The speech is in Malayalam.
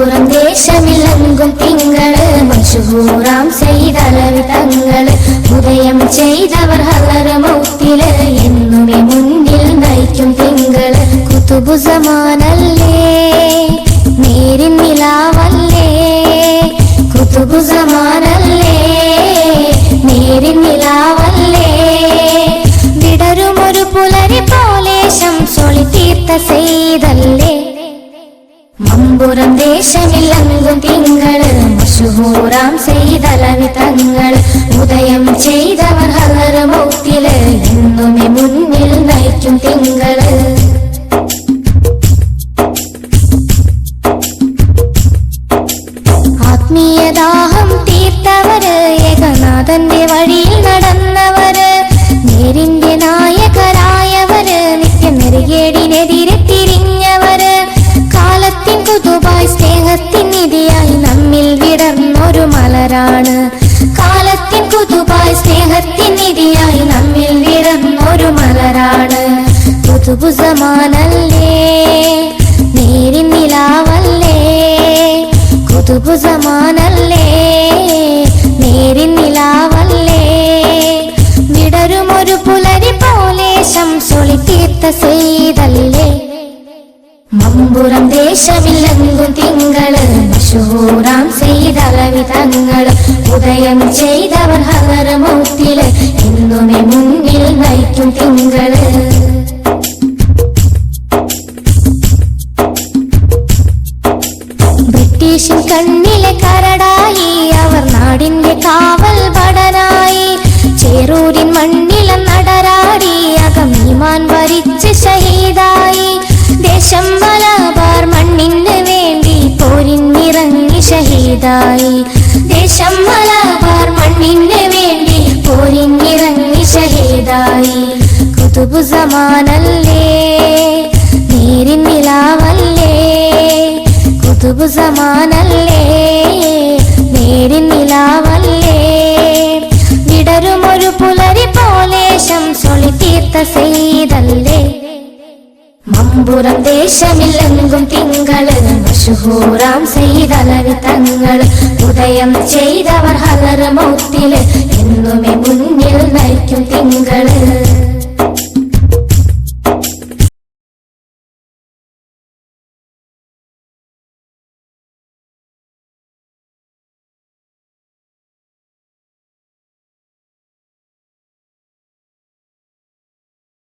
മമ്പുറം ദേശമിലങ്കും തിങ്കൾ മഷൂറാം ചെയ്തലവി തങ്ങൾ ഉദയം ചെയ്തവർ ഹലരമൗത്തിൽ എന്നുമേ മുന്നിൽ നയിക്കും തിങ്കൾ കുതുബുസമാനല്ലേ നേരിൻ നിലാവല്ലേ? കുത്തുബുസമാനല്ലേ നേരിൻ നിലാവല്ലേ? വിടരുമൊരു പുലരി പോലെ ശംസൊളി തീർത്ത ചെയ്തല്ലേ മമ്പുറം ദേശമില്ലങ്കും തിങ്കൾ. മഷുഹൂറാം ചെയ്തലവി തങ്ങൾ. ഉദയം ചെയ്തവർ ഹലരമൗത്തിൽ ഇന്നുമി മുന്നിൽ നയിക്കും തിങ്കൾ. ആത്മീയദാഹം തീർത്തവര് ഏകനാഥന്റെ വഴിയിൽ മലരാണ് കാലത്തിൻ കുതുവായി സ്നേഹത്തിൻ നിധിയായി നമ്മിൽ നിറന്നൊരു മലരാണ്. പുതുപുസമാനല്ലേ നേരിൻ നിലാവല്ലേ? കുതുപുസമാനല്ലേ നേരിൻ നിലാവല്ലേ? വിടരുമൊരു പുലരി പോലെ ശംസൊളി തീർത്ത ചെയ്തല്ലേ മമ്പുറം ദേശമില്ലങ്കും തിങ്കൾ മഷൂറാം തങ്ങൾ ഉദയം ചെയ്തവർ ഹലരമൗത്തിൽ എന്നുമേ മുന്നിൽ നയിക്കും തിങ്കൾ. ബ്രിട്ടീഷിൻ കണ്ണിലെ കരടായി അവർ നാടിന്റെ കാവൽ ഭടനായി ചേറൂരിൻ മണ്ണില നടരാടി അകമീമാൻ വരിച്ച് ഷഹീദായി. ദേശം മലബാർ മണ്ണിന് വേണ്ടി പോരിന്നിറങ്ങി ഷഹീദായി. കുതുബുസമാനല്ലേ നേരിൻ നിലാവല്ലേ? കുതുബുസമാനല്ലേ നേരിൻ നിലാവല്ലേ? വിടരുമൊരു പുലരി പോലെ ശംസൊളി തീർത്ത ചെയ്തല്ലേ മമ്പുറം ദേശമില്ലെങ്കും തിങ്കൾ മഷൂറാം ചെയ്തലവി തങ്ങൾ ഉദയം ചെയ്തവർ ഹലർ മൗത്തിൽ എന്നുമേ മുന്നിൽ നയിക്കും തിങ്കൾ.